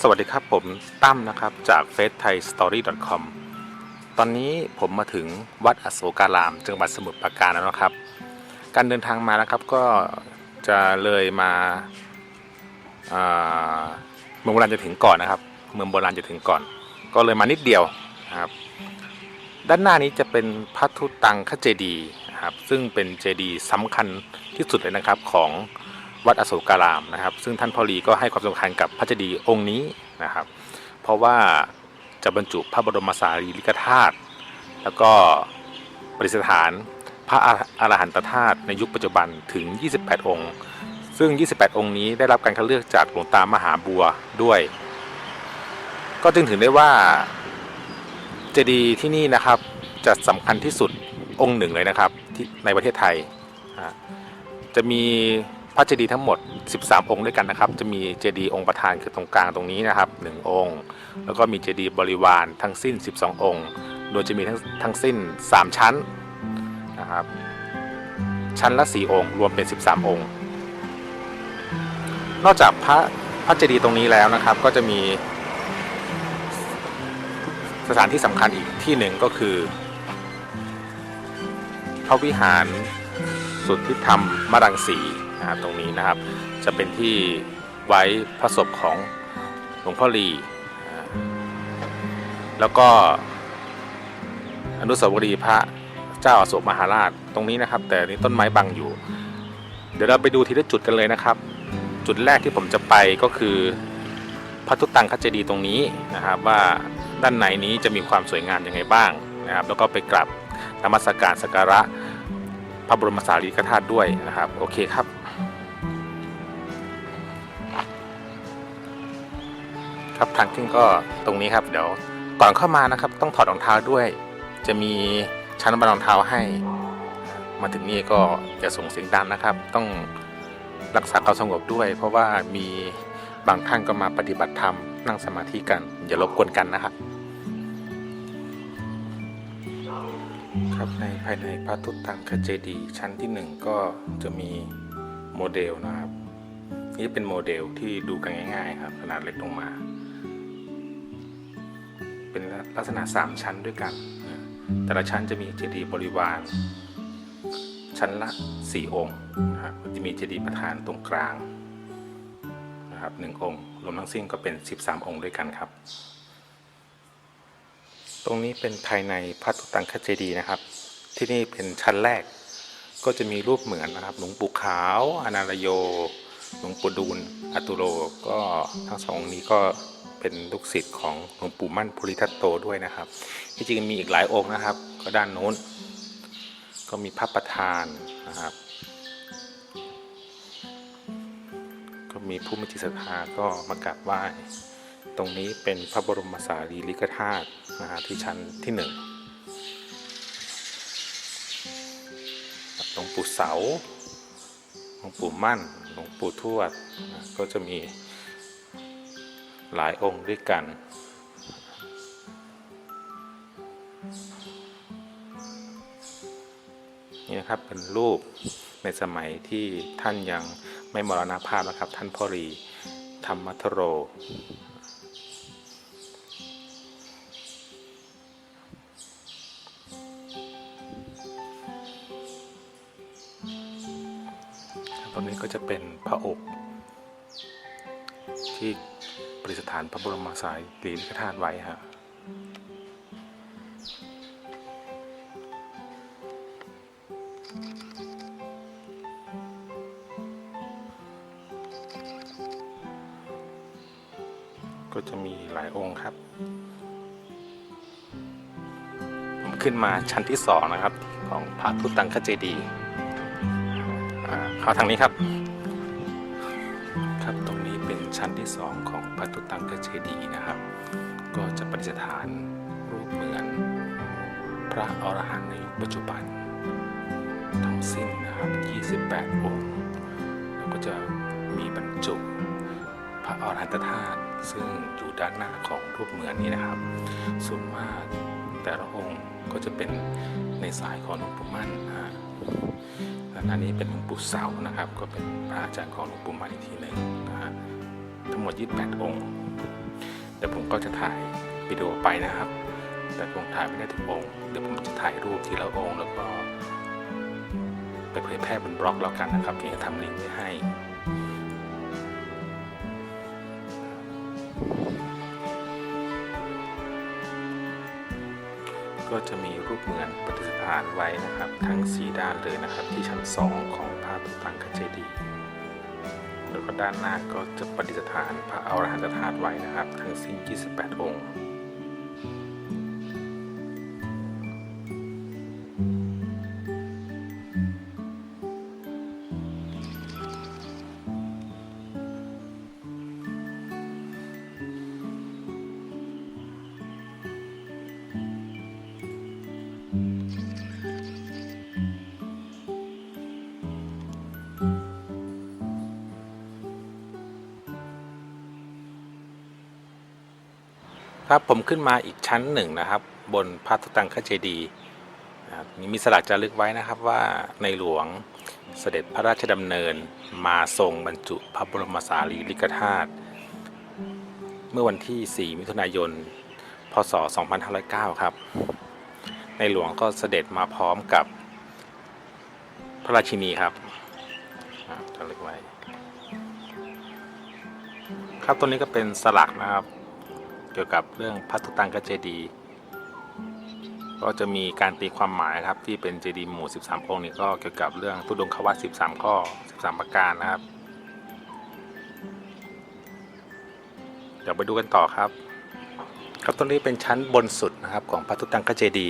สวัสดีครับผมตั้มนะครับจากเฟซไทยสตอรี่ .com ตอนนี้ผมมาถึงวัดอโศการาม จังหวัดสมุทรปราการแล้วนะครับ การเดินทางมานะครับก็จะเลยมาเมืองโบราณจะถึงก่อนนะครับ เมืองโบราณจะถึงก่อน ก็เลยมานิดเดียวนะครับ ด้านหน้านี้จะเป็นพระทุตังคเจดีนะครับซึ่งเป็นเจดีสำคัญที่สุดเลยนะครับของ วัดอโศการามนะครับ ซึ่งท่านพอลีก็ให้ความสำคัญกับพระเจดีย์องค์นี้นะครับ เพราะว่าจะบรรจุพระบรมสารีริกธาตุแล้วก็ประดิษฐานพระอรหันตธาตุในยุคปัจจุบันถึง 28 องค์ ซึ่ง 28 องค์นี้ได้รับการคัดเลือกจากหลวงตามหาบัวด้วย ก็จึงถือได้ว่าเจดีย์ที่นี่นะครับจะสำคัญที่สุดองค์หนึ่งเลยนะครับที่ในประเทศไทย จะมี พระเจดีย์ทั้งหมด 13 องค์ด้วยกันนะครับ จะมีเจดีย์องค์ประธานคือตรงกลางตรงนี้นะครับ 1 องค์ แล้วก็มีเจดีย์บริวารทั้งสิ้น 12 องค์ โดยจะมีทั้งทั้งสิ้น 3 ชั้นนะครับ ชั้นละ 4 องค์ รวมเป็น 13 องค์ นอกจากพระพระเจดีย์ตรงนี้แล้วนะครับ ก็จะมี สถานที่สำคัญอีกที่หนึ่งก็คือ พระวิหารสุทธิธรรมมรังสี นะครับตรงนี้นะครับ จะเป็นที่ไว้พระศพของหลวงพ่อลีแล้วก็อนุสาวรีย์พระเจ้าอโศกมหาราชตรงนี้นะครับ แต่นี่ต้นไม้บังอยู่ เดี๋ยวเราไปดูทีละจุดกันเลยนะครับ จุดแรกที่ผมจะไปก็คือพระทุตังคเจดีตรงนี้นะครับ ว่าด้านในนี้จะมีความสวยงามยังไงบ้างนะครับ แล้วก็ไปกราบนมัสการสักการะพระบรมสารีริกธาตุด้วยนะครับ โอเคครับ ครับ ทางขึ้นก็ตรงนี้ครับ เดี๋ยวก่อนเข้ามานะครับ ต้องถอดรองเท้าด้วย จะมีชั้นบรรรองเท้าให้ มาถึงนี่ก็จะส่งเสียงดังนะครับ ต้องรักษาความสงบด้วย เพราะว่ามีบางท่านก็มาปฏิบัติธรรมนั่งสมาธิกัน อย่ารบกวนกันนะครับ ครับในภายในพระทุตังคเจดีชั้นที่หนึ่งก็จะมีโมเดลนะครับ นี่เป็นโมเดลที่ดูกันง่าย ๆ ครับ ขนาดเล็กลงมา เป็นลักษณะ 3 ชั้นด้วยกัน แต่ละชั้นจะมีเจดีย์บริวาร ชั้นละ 4 องค์นะครับจะมีเจดีย์ประธานตรงกลางนะครับหนึ่งองค์ รวมทั้งสิ้นก็เป็น 13 องค์ด้วยกันครับ ตรงนี้เป็นภายในพระตุตังคเจดีย์นะครับ ที่นี่เป็นชั้นแรก ก็จะมีรูปเหมือนนะครับ หลวงปู่ขาว อนาลโย หลวงปู่ดูลอตุโล ก็ทั้งสององค์นี้ก็ เป็นลูกศิษย์ของหลวงปู่มั่นภูริทัตโตด้วยนะครับ ที่จริงมีอีกหลายองค์นะครับ ก็ด้านโน้น ก็มีพระประธานนะครับ ก็มีผู้มีจิตศรัทธาก็มากราบไหว้ ตรงนี้เป็นพระบรมสารีริกธาตุนะฮะที่ชั้นที่หนึ่งหลวงปู่เสาหลวงปู่มั่น หลวงปู่ทวด ก็จะมี หลายองค์ด้วยกัน นี่นะครับเป็นรูปในสมัยที่ท่านยังไม่มรณาภาพนะครับ ท่านพ่อรีธรรมทโร ตรงนี้ก็จะเป็นพระอกที่ ประดิษฐานพระบรมสารีริกธาตุไว้ฮะก็จะมีหลายองค์ครับ ผมขึ้นมาชั้นที่สองนะครับ ของพระพุทธังคเจดี เข้าทางนี้ครับ ชั้นที่สองของพระตุตังคเจดีนะครับ ก็จะประดิษฐานรูปเหมือน พระอรหันต์ในยุคปัจจุบัน ทั้งสิ้นนะครับ 28 องค์ แล้วก็จะมีบรรจุพระอรหันตธาตุซึ่งอยู่ด้านหน้าของรูปเหมือนนี้นะครับ ส่วนมากแต่ละองค์ก็จะเป็นในสายของหลวงปู่มั่นนะฮะและอันนี้เป็นหลวงปู่เสานะครับ ก็เป็นพระอาจารย์ของหลวงปู่มั่นอีกทีหนึ่งนะฮะ ทั้งหมด 28 องค์ดี๋ยวผมก็จะถ่ายวิดีโอไปนะครับ แต่ผมถ่ายไม่ได้ทุกองค์เดี๋ยวผมจะถ่ายรูปทีละองค์แล้วก็ไปเผยแพร่บนบล็อกแล้วกันนะครับที่จะทำลิงก์ไว้ให้ก็จะมีรูปเหมือนปฏิสถานไว้นะครับ ทั้งสีด้านเลยนะครับที่ชั้น 2 ของพระตุตังคเจดีย์ แล้วก็ด้านหน้าก็จะปฏิสถานพระอรหันตธาตุไว้นะครับ ทั้งสิ้น 28 องค์ ครับผมขึ้นมาอีกชั้นหนึ่งนะครับ บนพระตุตังคเจดีนะครับมีมีสลักจะลึกไว้นะครับว่าในหลวงเสด็จพระราชดำเนินมาทรงบรรจุพระบรมสารีริกธาตุเมื่อวันที่ 4 มิถุนายน พศ 2509 ครับ ในหลวงก็เสด็จมาพร้อมกับพระราชินีครับอ่าจะลึกไว้ ครับตัวนี้ก็เป็นสลักนะครับ เกี่ยวกับเรื่องพัตุตังกเจดี ก็จะมีการตีความหมายครับที่เป็นเจดีหมู่ 13 องค์นี้ก็เกี่ยวกับเรื่องตุดงควัต13 ข้อ 13 ประการนะครับ เดี๋ยวไปดูกันต่อครับ ครับตรงนี้เป็นชั้นบนสุดนะครับของพัตุตังกเจดี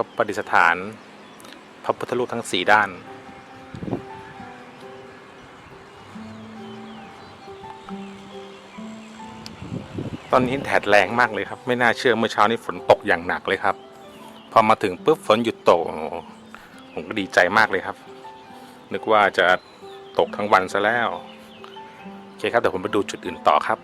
ก็ประดิษฐาน พระพุทธรูปทั้งสี่ด้าน ตอนนี้แดดแรงมากเลยครับ ไม่น่าเชื่อเมื่อเช้านี้ฝนตกอย่างหนักเลยครับ พอมาถึงปุ๊บฝนหยุดตกผมก็ดีใจมากเลยครับ นึกว่าจะตกทั้งวันซะแล้ว โอเคครับเดี๋ยวผมไปดูจุดอื่นต่อครับ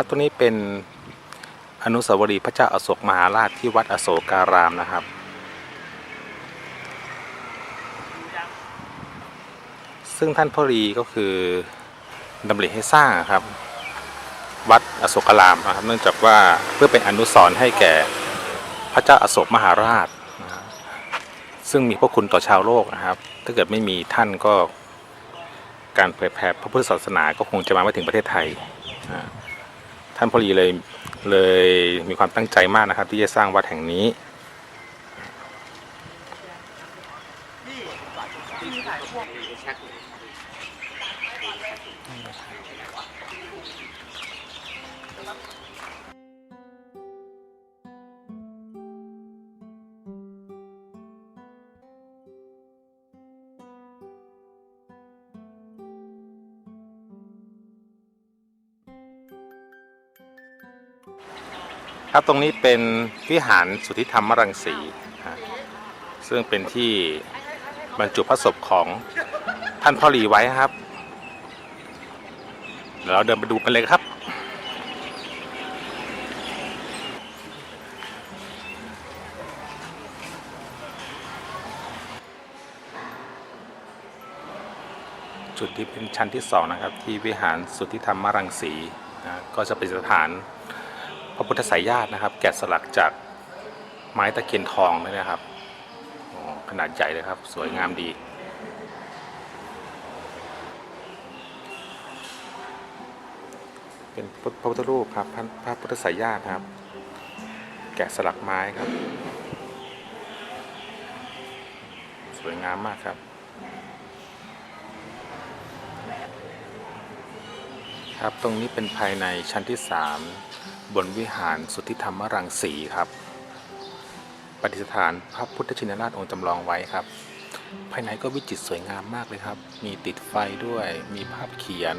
ครับตัวนี้เป็นอนุสาวรีย์พระเจ้าอโศกมหาราชที่วัดอโศการามนะครับ ซึ่งท่านพ่อรีก็คือดำริให้สร้างครับ วัดอโศการามนะครับ เนื่องจากว่าเพื่อเป็นอนุสรณ์ให้แก่พระเจ้าอโศกมหาราชนะซึ่งมีพระคุณต่อชาวโลกนะครับ ถ้าเกิดไม่มีท่านก็การเผยแผ่พระพุทธศาสนาก็คงจะมาไม่ถึงประเทศไทยนะ ท่านพลีเลยเลยมีความตั้งใจมากนะครับ ที่จะสร้างวัดแห่งนี้ ครับตรงนี้เป็นวิหารสุทธิธรรมรังสีซึ่งเป็นที่บรรจุพระศพของท่านพ่อหลีไว้ครับเดี๋ยวเราเดินไปดูกันเลยครับ จุดที่เป็นชั้นที่สองนะครับ ที่วิหารสุทธิธรรมรังสีนะก็จะเป็นสถาน พระพุทธสายญาตินะครับ แกะสลักจากไม้ตะเคียนทองเลยนะครับขนาดใหญ่เลยครับ สวยงามดี เป็นพระพระพุทธรูปครับพระพระพุทธสายญาติครับ แกะสลักไม้ครับ สวยงามมากครับครับ ตรงนี้เป็นภายในชั้นที่ 3 บนวิหารสุทธิธรรมรังสีครับปฏิสถานพระพุทธชินราชองค์จำลองไว้ครับ ภายในก็วิจิตรสวยงามมากเลยครับ มีติดไฟด้วยมีภาพเขียน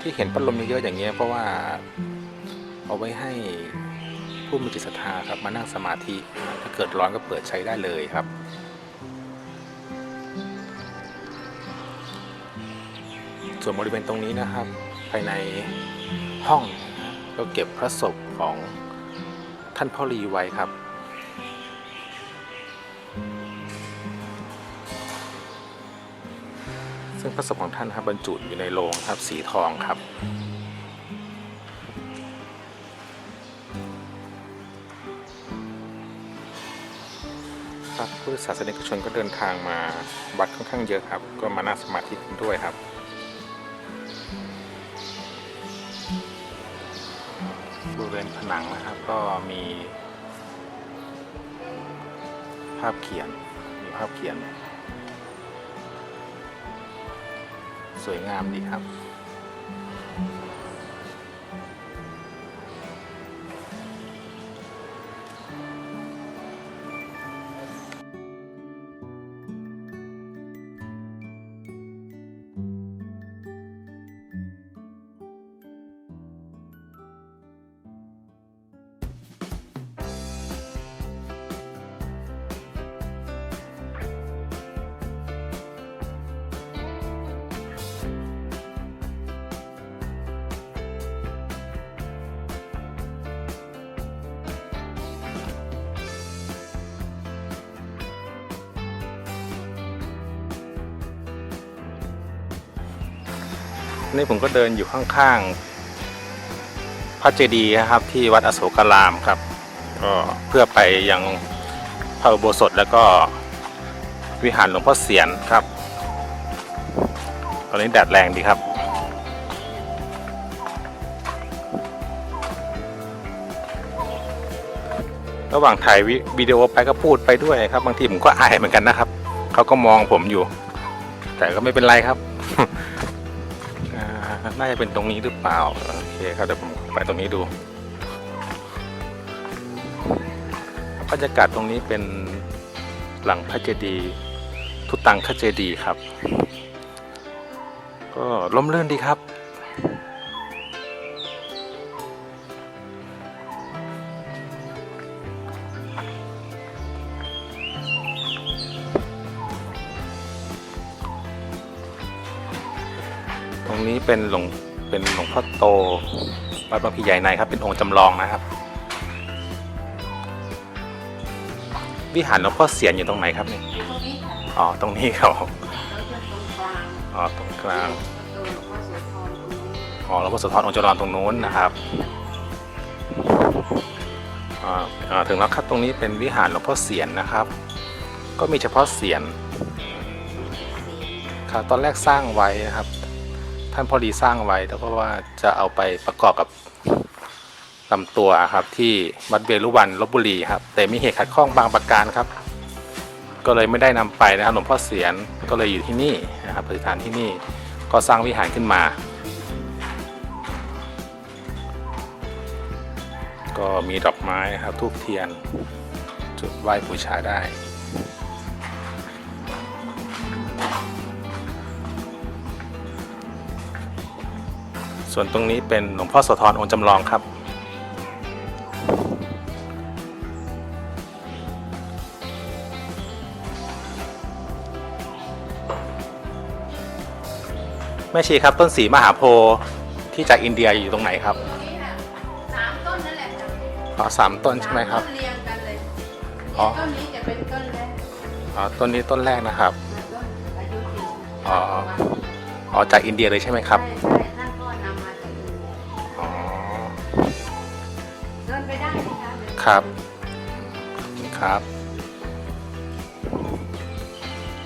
ที่เห็นพัดลมเยอะๆอย่างเงี้ยเพราะว่าเอาไว้ให้ผู้มีจิตศรัทธาครับมานั่งสมาธิถ้าเกิดร้อนก็เปิดใช้ได้เลยครับส่วนบริเวณตรงนี้นะครับ ภายใน ห้องก็เก็บพระศพของท่านพ่อรีไว้ครับ ซึ่งพระศพของท่านครับบรรจุอยู่ในโลงครับสีทองครับครับผู้ศาสนิกชนก็เดินทางมาวัดค่อนข้างเยอะครับ ก็มานั่งสมาธิกันด้วยครับ บริเวณผนังนะครับก็มีภาพเขียน มีภาพเขียน สวยงามดีครับ นี่ผมก็เดินอยู่ข้างๆพระเจดีย์นะครับ ที่วัดอโศการามครับ ก็เพื่อไปยังพระอุโบสถแล้วก็วิหารหลวงพ่อเสียนครับ ตอนนี้แดดแรงดีครับ ระหว่างถ่ายวิวิดีโอไปก็พูดไปด้วยครับ บางทีผมก็อายเหมือนกันนะครับ เขาก็มองผมอยู่ แต่ก็ไม่เป็นไรครับ น่าจะเป็นตรงนี้หรือเปล่า โอเคครับเดี๋ยวผมไปตรงนี้ดู บรรยากาศตรงนี้เป็นหลังพระเจดีย์ทุตังคเจดีย์ครับ ก็ล่มเลื่นดีครับ ตรงนี้เป็นหลวงเป็นหลวงพ่อโตวัดบางพลีใหญ่ในครับ เป็นองค์จำลองนะครับ วิหารหลวงพ่อเสียนอยู่ตรงไหนครับเนี่ยตรงนี้ค่ะอ๋อตรงนี้ครับแล้วจะตรงกลางอ๋อตรงกลางประตูหลวงพ่อโสธรตรงนี้อ๋อหลวงพ่อโสธรองค์จำลองตรงนู้นนะครับอ่าอ่าถึงแล้วครับตรงนี้เป็นวิหารหลวงพ่อเสียนนะครับ ก็มีเฉพาะเสียนครับตอนแรกสร้างไว้นะครับ ท่านพอดีสร้างไว้ แล้วก็ว่าจะเอาไปประกอบกับลำตัวครับที่วัดเวรุวันลบบุรีครับ แต่มีเหตุขัดข้องบางประการครับ ก็เลยไม่ได้นำไปนะครับหลวงพ่อเสียนก็เลยอยู่ที่นี่นะครับประดิฐานที่นี่ก็สร้างวิหารขึ้นมา ก็มีดอกไม้ครับทูบเทียน จุดไหว้บูชาได้ ส่วนตรงนี้เป็นหลวงพ่อโสธรองค์จำลองครับ แม่ชีครับต้นสีมหาโพธิ์ที่จากอินเดียอยู่ตรงไหนครับตรงนี้ค่ะสามต้นนั่นแหละจ้ะอ๋อสามต้นใช่ไหมครับ สาต้นเรียงกันเลยอ๋อ ต้นนี้จะเป็นต้นแรกอ๋อต้นนี้ต้นแรกนะครับ ต้นอายุจริงอ๋อ อ๋อจากอินเดียเลยใช่ไหมครับ ใช่ใช่ คะเดินครับครับ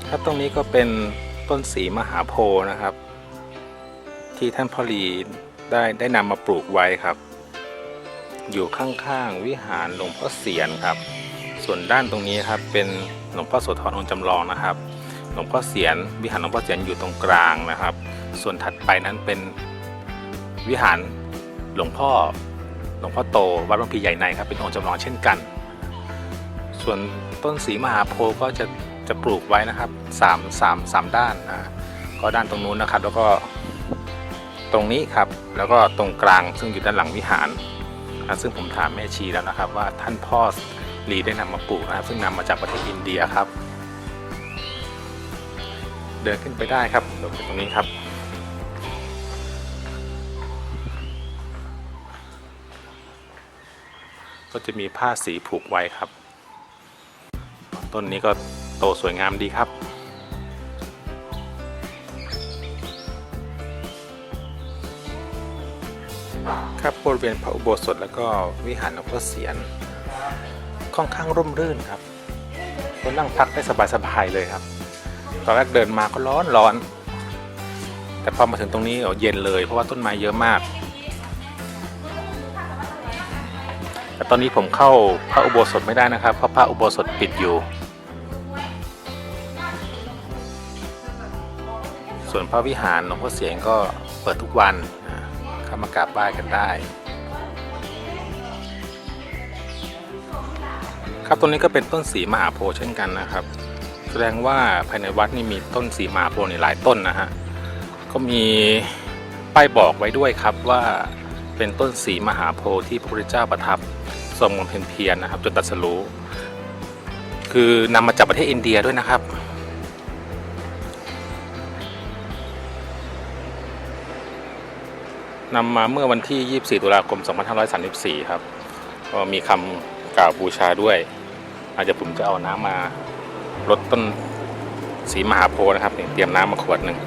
ครับตรงนี้ก็เป็นต้นสีมหาโพธิ์นะครับ ที่ท่านพ่อรีได้ได้นำมาปลูกไว้ครับ อยู่ข้างๆวิหารหลวงพ่อเสียนครับ ส่วนด้านตรงนี้ครับเป็นหลวงพ่อโสธรองค์จำลองนะครับ หลวงพ่อเสียน วิหารหลวงพ่อเสียนอยู่ตรงกลางนะครับ ส่วนถัดไปนั้นเป็นวิหารหลวงพ่อ หลวงพ่อโตวัดบางพีใหญ่ในครับเป็นองค์จำลองเช่นกัน ส่วนต้นสีมหาโพธิ์ก็จะจะปลูกไว้นะครับสามสามสามด้านนะก็ด้านตรงนู้นนะครับ แล้วก็ตรงนี้ครับแล้วก็ตรงกลางซึ่งอยู่ด้านหลังวิหารนะซึ่งผมถามแม่ชีแล้วนะครับ ว่าท่านพ่อลีได้นำมาปลูกนะครับ ซึ่งนำมาจากประเทศอินเดียครับ เดินขึ้นไปได้ครับเดี๋ยวไปตรงนี้ครับ ก็จะมีผ้าสีผูกไว้ครับ ต้นนี้ก็โตสวยงามดีครับ ครับบริเวณพระอุโบสถแล้วก็วิหารหลวงพ่อเสียน ค่อนข้างร่มรื่นครับก็นั่งพักได้สบายๆเลยครับ ตอนแรกเดินมาก็ร้อนร้อน แต่พอมาถึงตรงนี้โอ้เย็นเลยเพราะว่าต้นไม้เยอะมาก ตอนนี้ผมเข้าพระอุโบสถไม่ได้นะครับ เพราะพระอุโบสถปิดอยู่ ส่วนพระวิหารหลวงพ่อเสียงก็เปิดทุกวันเข้ามากราบไหว้กันได้ ครับตรงนี้ก็เป็นต้นสีมหาโพธิ์เช่นกันนะครับ แสดงว่าภายในวัดนี่มีต้นสีมหาโพธิ์นี่หลายต้นนะฮะก็มีป้ายบอกไว้ด้วยครับว่าเป็นต้นสีมหาโพธิ์ที่พระพุทธเจ้าประทับ ทรงบำเพ็ญเพียรนะครับจนตรัสรู้คือนำมาจากประเทศอินเดียด้วยนะครับ นำมาเมื่อวันที่ 24 ตุลาคม 2534 ครับ ก็มีคำกล่าวบูชาด้วย อาจจะผมจะเอาน้ำมาลดต้นสีมหาโพธิ์นะครับเตรียมน้ำมาขวดหนึ่ง